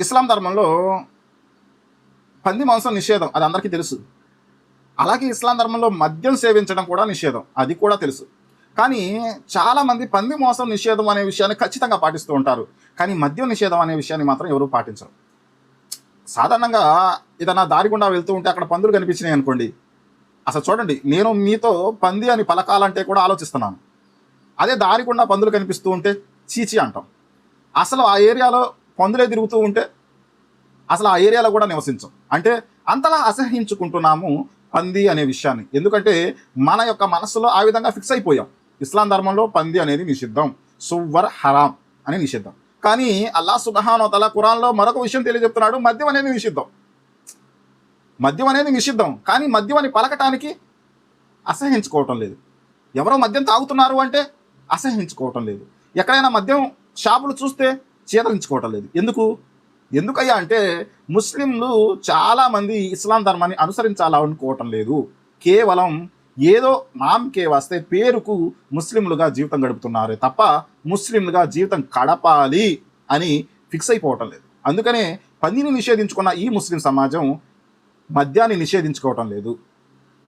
ఇస్లాం ధర్మంలో పంది మాంసం నిషేధం అది అందరికీ తెలుసు. అలాగే ఇస్లాం ధర్మంలో మద్యం సేవించడం కూడా నిషేధం అది కూడా తెలుసు. కానీ చాలామంది పంది మోసం నిషేధం అనే విషయాన్ని ఖచ్చితంగా పాటిస్తూ ఉంటారు. కానీ మద్యం నిషేధం అనే విషయాన్ని మాత్రం ఎవరూ పాటించరు. సాధారణంగా ఏదైనా దారి గుండా వెళ్తూ ఉంటే అక్కడ పందులు కనిపించినాయి అనుకోండి. అసలు చూడండి నేను మీతో పంది అని పలకాలంటే కూడా ఆలోచిస్తున్నాను. అదే దారి గుండా పందులు కనిపిస్తూ ఉంటే చీచి అంటాం. అసలు ఆ ఏరియాలో పందులే తిరుగుతూ ఉంటే అసలు ఆ ఏరియాలో కూడా నివసించం. అంటే అంతలా అసహించుకుంటున్నాము పంది అనే విషయాన్ని. ఎందుకంటే మన యొక్క మనసులో ఆ విధంగా ఫిక్స్ అయిపోయాం. ఇస్లాం ధర్మంలో పంది అనేది నిషిద్ధం. సువ్వర్ హరాం అని నిషిద్ధం. కానీ అల్లా సుబహానోతల కురాన్లో మరొక విషయం తెలియజెప్తున్నాడు. మద్యం అనేది నిషిద్ధం. మద్యం అనేది నిషిద్ధం. కానీ మద్యం అని పలకటానికి అసహించుకోవటం లేదు. ఎవరో మద్యం తాగుతున్నారు అంటే అసహించుకోవటం లేదు. ఎక్కడైనా మద్యం షాపులు చూస్తే చేతరించుకోవటం లేదు. ఎందుకు? ఎందుకయ్యా అంటే ముస్లింలు చాలామంది ఇస్లాం ధర్మాన్ని అనుసరించాలనుకోవటం లేదు. కేవలం ఏదో నామకే వస్తే పేరుకు ముస్లింలుగా జీవితం గడుపుతున్నారే తప్ప ముస్లింలుగా జీవితం గడపాలి అని ఫిక్స్ అయిపోవటం లేదు. అందుకనే పందిని నిషేధించుకున్న ఈ ముస్లిం సమాజం మద్యాన్ని నిషేధించుకోవటం లేదు.